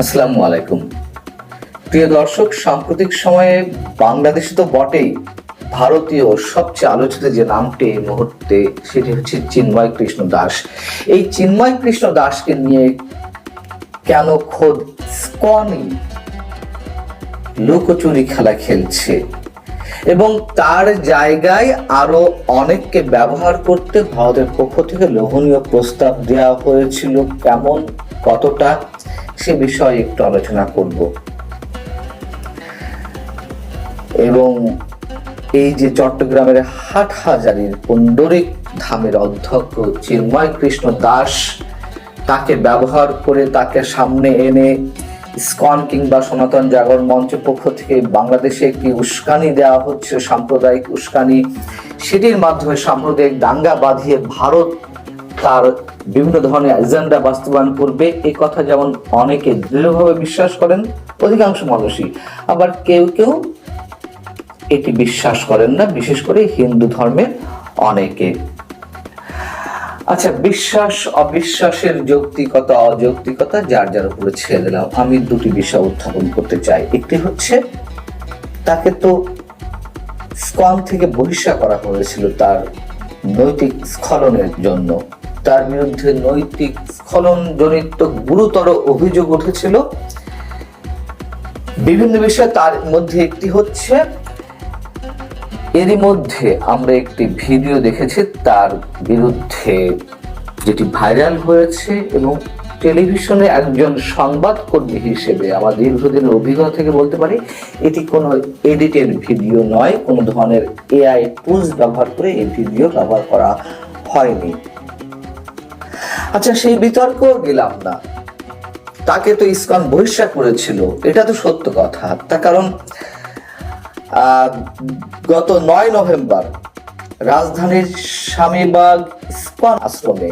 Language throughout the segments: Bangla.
আসসালামু আলাইকুম। প্রিয় দর্শক, সাম্প্রতিক সময়ে বাংলাদেশে তো বটেই ভারতীয় সবচেয়ে আলোচিত যে নামটি এই মুহূর্তে, সেটি হচ্ছে চিন্ময় কৃষ্ণ দাস। এই চিন্ময় কৃষ্ণ দাসকে নিয়ে কেন খোদ স্কনি লুকোচুরি খেলা খেলছে? এবং তার জায়গায় আরও অনেককে ব্যবহার করতে ভারতের পক্ষ থেকে লোভনীয় প্রস্তাব দেওয়া হয়েছিল। কেমন? কতটা? সে বিষয়ে একটু আলোচনা করব। এবং এই যে চট্টগ্রামের হাট হাজারির পুণ্ডরিক ধামের অধ্যক্ষ চিন্ময় কৃষ্ণ দাস, তাকে ব্যবহার করে তাকে সামনে এনে স্কন কিংবা সনাতন জাগরণ মঞ্চ পক্ষ থেকে বাংলাদেশে একটি উস্কানি দেওয়া হচ্ছে, সাম্প্রদায়িক উস্কানি। সেটির মাধ্যমে সাম্প্রদায়িক দাঙ্গা বাঁধিয়ে ভারত তার বিভিন্ন ধরনের এজেন্ডা বাস্তবায়ন করবে। এই কথা যেমন অনেকে দৃঢ়ভাবে বিশ্বাস করেন, অধিকাংশ মানুষই আবার কেউ কেউ এটি বিশ্বাস করেন না, বিশেষ করে হিন্দু ধর্মের অনেকে। আচ্ছা বিশ্বাস, অবিশ্বাসের যৌক্তিকতা, অযৌক্তিকতা যার যার উপরে ছেড়ে দিলাম আমি দুটি বিষয় উত্থাপন করতে চাই। একটি হচ্ছে, তাকে তো স্কন থেকে বহিষ্কার করা হয়েছিল তার নৈতিক স্খলনের জন্য। তার বিরুদ্ধে নৈতিক স্খলন জনিত গুরুতর অভিযোগ উঠেছিল। বিভিন্ন বিষয় তার মধ্যে একটি হচ্ছে, এরই মধ্যে আমরা একটি ভিডিও দেখেছি তার বিরুদ্ধে যেটি ভাইরাল হয়েছে এবং টেলিভিশনে একজন সংবাদকর্মী হিসেবে আমার দীর্ঘদিনের অভিজ্ঞতা থেকে বলতে পারি, এটি কোনো এডিটেড ভিডিও নয়, কোনো ধরনের এআই টুলস ব্যবহার করে এই ভিডিও ব্যবহার করা হয়নি। আচ্ছা সেই বিতর্ক গেলাম না। তাকে তো ইসকন বহিষ্কার করেছিল, এটা তো সত্য কথা। তার কারণ গত নয় নভেম্বর রাজধানীর স্বামীবাগ ইস্কন আশ্রমে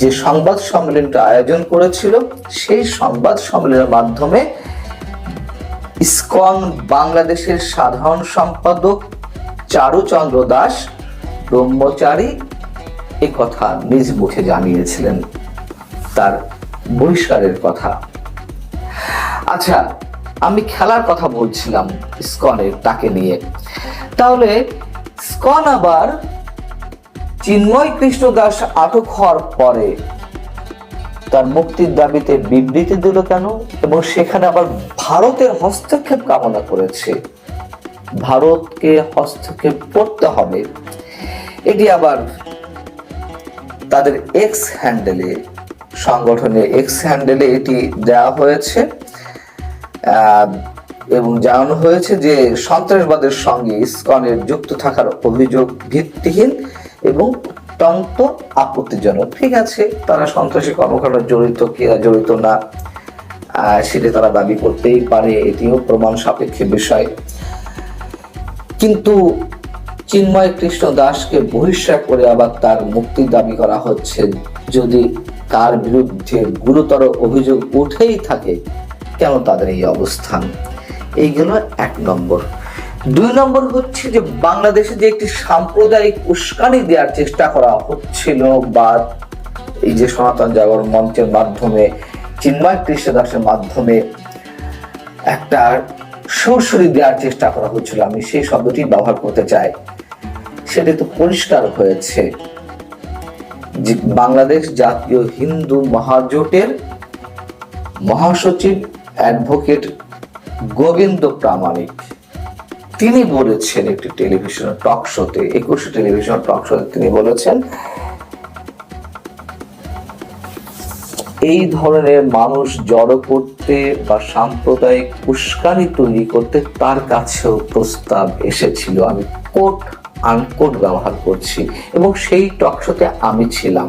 যে সংবাদ সম্মেলনটা আয়োজন করেছিল, সেই সংবাদ সম্মেলনের মাধ্যমে ইসকন বাংলাদেশের সাধারণ সম্পাদক চারুচন্দ্র দাস, ব্রহ্মচারী কথা নিজ মুখে জানিয়েছিলেন তার বহিষ্কারের কথা। আচ্ছা আমি খেলার কথা বলছিলাম স্কনের তাকে নিয়ে। তাহলে স্কন আবার চিন্ময় কৃষ্ণ দাস আটক হওয়ার পরে তার মুক্তির দাবিতে বিবৃতি দিল কেন? এবং সেখানে আবার ভারতের হস্তক্ষেপ কামনা করেছে। ভারতকে হস্তক্ষেপ করতে হবে। এটি আবার তাদের এক্স হ্যান্ডেলে সংগঠনের এক্স হ্যান্ডেলে এটি দেওয়া হয়েছে। এবং জানানো হয়েছে যে সন্ত্রাসবাদের সঙ্গে ইসকনের যুক্ত থাকার অভিযোগ ভিত্তিহীন এবং অত্যন্ত আপত্তিজনক। ঠিক আছে, তারা সন্ত্রাসী কর্মকাণ্ড জড়িত কি, জড়িত না সেটা তারা দাবি করতেই পারে, এটিও প্রমাণ সাপেক্ষে বিষয়। কিন্তু চিন্ময় কৃষ্ণ দাসকে বহিষ্কার করে আবার তার মুক্তি দাবি করা হচ্ছে। যদি তার বিরুদ্ধে গুরুতর অভিযোগ উঠেই থাকে, কেন তাদের এই অবস্থান? এইগুলো এক নম্বর। দুই নম্বর হচ্ছে যে, বাংলাদেশে যে একটি সাম্প্রদায়িক উস্কানি দেওয়ার চেষ্টা করা হচ্ছিল বা এই যে সনাতন জাগরণ মঞ্চের মাধ্যমে, চিন্ময় কৃষ্ণ দাসের মাধ্যমে একটা সুরসুরি দেওয়ার চেষ্টা করা হচ্ছিল। আমি সেই শব্দটি ব্যবহার করতে চাই। সেটি তো পরিষ্কার হয়েছে বাংলাদেশ জাতীয় হিন্দু মহাজোটের মহাসচিব অ্যাডভোকেট গোবিন্দ প্রামাণিক। তিনি বলেছেন একটি টেলিভিশন টক শোতে, একুশে টেলিভিশন টক শোতে তিনি বলেছেন এই ধরনের মানুষ জড়ো করতে বা সাম্প্রদায়িক উস্কানি তৈরি করতে তার কাছেও প্রস্তাব এসেছিল। আমি কোট আনকোট ব্যবহার করছি এবং সেই টকশোতে আমি ছিলাম।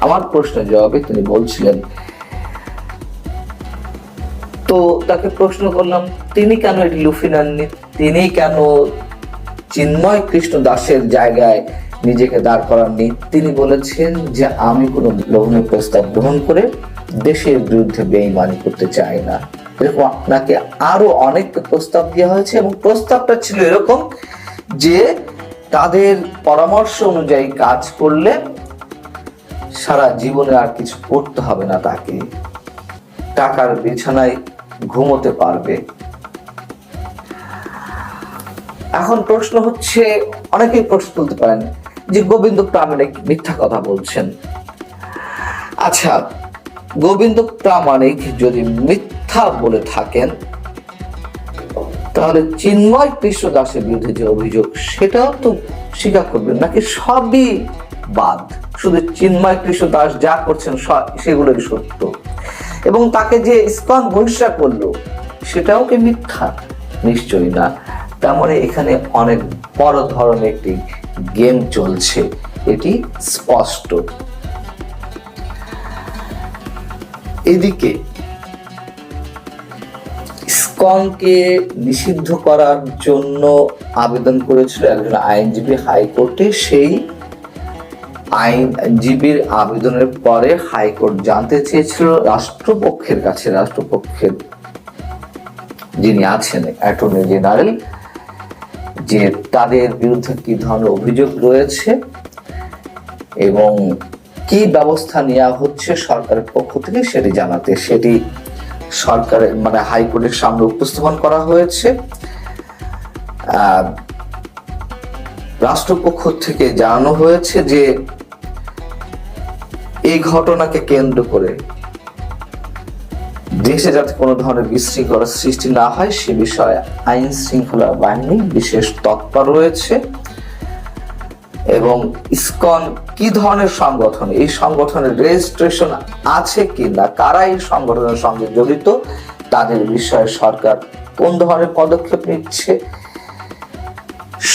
আমার প্রশ্নের জবাবে তিনি বলছিলেন, তো তাকে প্রশ্ন করলাম, তিনি কেন এটি লুফি নেননি? তিনি কেন চিন্ময় কৃষ্ণ দাসের জায়গায় নিজেকে দাঁড় করাননি। তিনি বলেছেন যে, আমি কোনো লোভনীয় প্রস্তাব গ্রহণ করে দেশের বিরুদ্ধে বেইমানি করতে চাই না। এরকম আপনাকে আরও অনেক প্রস্তাব দেওয়া হয়েছে এবং প্রস্তাবটা ছিল এরকম যে, তাদের পরামর্শ অনুযায়ী কাজ করলে সারা জীবনে আর কিছু করতে হবে না তাকে। টাকার বিছানায় ঘুমোতে পারবে। এখন প্রশ্ন হচ্ছে, অনেকেই প্রশ্ন তুলতে পারেন যে গোবিন্দ প্রামাণিক মিথ্যা কথা বলছেন? আচ্ছা গোবিন্দ প্রামাণিক যদি মিথ্যা বলে থাকেন, তাহলে চিন্ময় কৃষ্ণ দাসের বিরুদ্ধে যে অভিযোগ, সেটাও তো স্বীকার করবেন নাকি সবই বাদ? শুধু চিন্ময় কৃষ্ণ দাস যা করছেন সেগুলোই সত্য। এবং তাকে যে ইস্কন বহিষ্কার করল, সেটাও কি মিথ্যা? নিশ্চয়ই না। তার মানে এখানে অনেক বড় ধরনের একটি গেম চলছে। এটি স্পষ্ট। এদিকে ইসকনকে নিষিদ্ধ করার জন্য আবেদন করেছিল একজন আইনজীবী হাইকোর্টে। সেই আইনজীবীর আবেদনের পরে হাইকোর্ট জানতে চেয়েছিল রাষ্ট্রপক্ষের কাছে। রাষ্ট্রপক্ষের যিনি আছেন, অ্যাটর্নি জেনারেল যে তাদের বিরুদ্ধে কি ধরনের অভিযোগ রয়েছে এবং কি ব্যবস্থা নেওয়া হচ্ছে সরকারের পক্ষ থেকে সেটি জানাতে, সেটি সরকারের মানে হাইকোর্টের সামনে উপস্থাপন করা হয়েছে। রাষ্ট্রপক্ষ থেকে জানানো হয়েছে যে এই ঘটনাকে কেন্দ্র করে দেশে যাতে কোনো ধরনের বিশৃঙ্খলার সৃষ্টি না হয়, সে বিষয়ে আইন শৃঙ্খলা বাহিনী বিশেষ তৎপর রয়েছে। এবং ইসকন, কি ধরনের সংগঠন? এই সংগঠনের রেজিস্ট্রেশন আছে কি না কারা এই সংগঠনের সঙ্গে জড়িত? তাদের বিষয়ে সরকার কোন ধরনের পদক্ষেপ নিচ্ছে?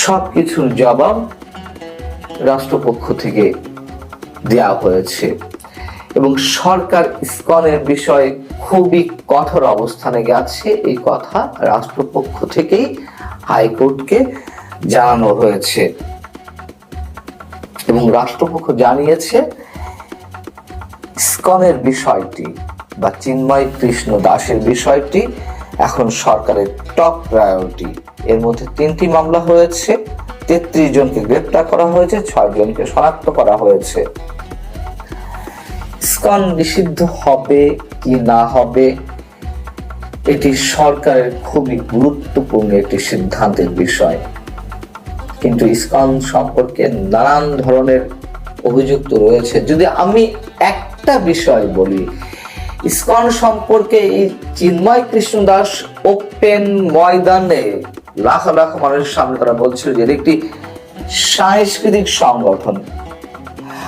সবকিছুর জবাব রাষ্ট্রপক্ষ থেকে দেওয়া হয়েছে। এবং সরকার ইসকনের বিষয়ে খুবই কঠোর অবস্থানে গেছে। এই কথা রাষ্ট্রপক্ষ থেকেই হাইকোর্টকে জানানো হয়েছে। এবং রাষ্ট্রপক্ষ জানিয়েছে, ইসকনের বিষয়টি বা চিন্ময় কৃষ্ণ দাসের বিষয়টি এখন সরকারের টপ প্রায়োরিটি। এর মধ্যে তিনটি মামলা হয়েছে, তেত্রিশ জনকে গ্রেপ্তার করা হয়েছে, ছয় জনকে শনাক্ত করা হয়েছে। ইসকন নিষিদ্ধ হবে কি না হবে, এটি সরকারের খুবই গুরুত্বপূর্ণ একটি সিদ্ধান্তের বিষয়। কিন্তু ইসকন সম্পর্কে নানান ধরনের অভিযোগ তো রয়েছে। যদি আমি একটা বিষয় বলি ইসকন সম্পর্কে এই চিন্ময় কৃষ্ণ দাস ওপেন ময়দানে লাখ লাখ মানুষের সামনে তারা বলছিল যে একটি সাংস্কৃতিক সংগঠন।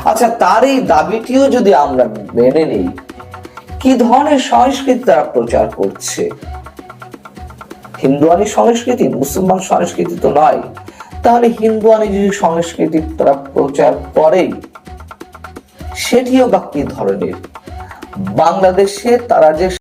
আচ্ছা তার এই দাবিটিও যদি আমরা মেনে নিই, কি ধরনের সংস্কৃতি তারা প্রচার করছে? হিন্দুয়ানি সংস্কৃতি, মুসলমান সংস্কৃতি তো নয়। তাহলে হিন্দুয়ানি যদি সংস্কৃতি তারা প্রচার করে সেটিও বা কি ধরনের? বাংলাদেশে তারা যে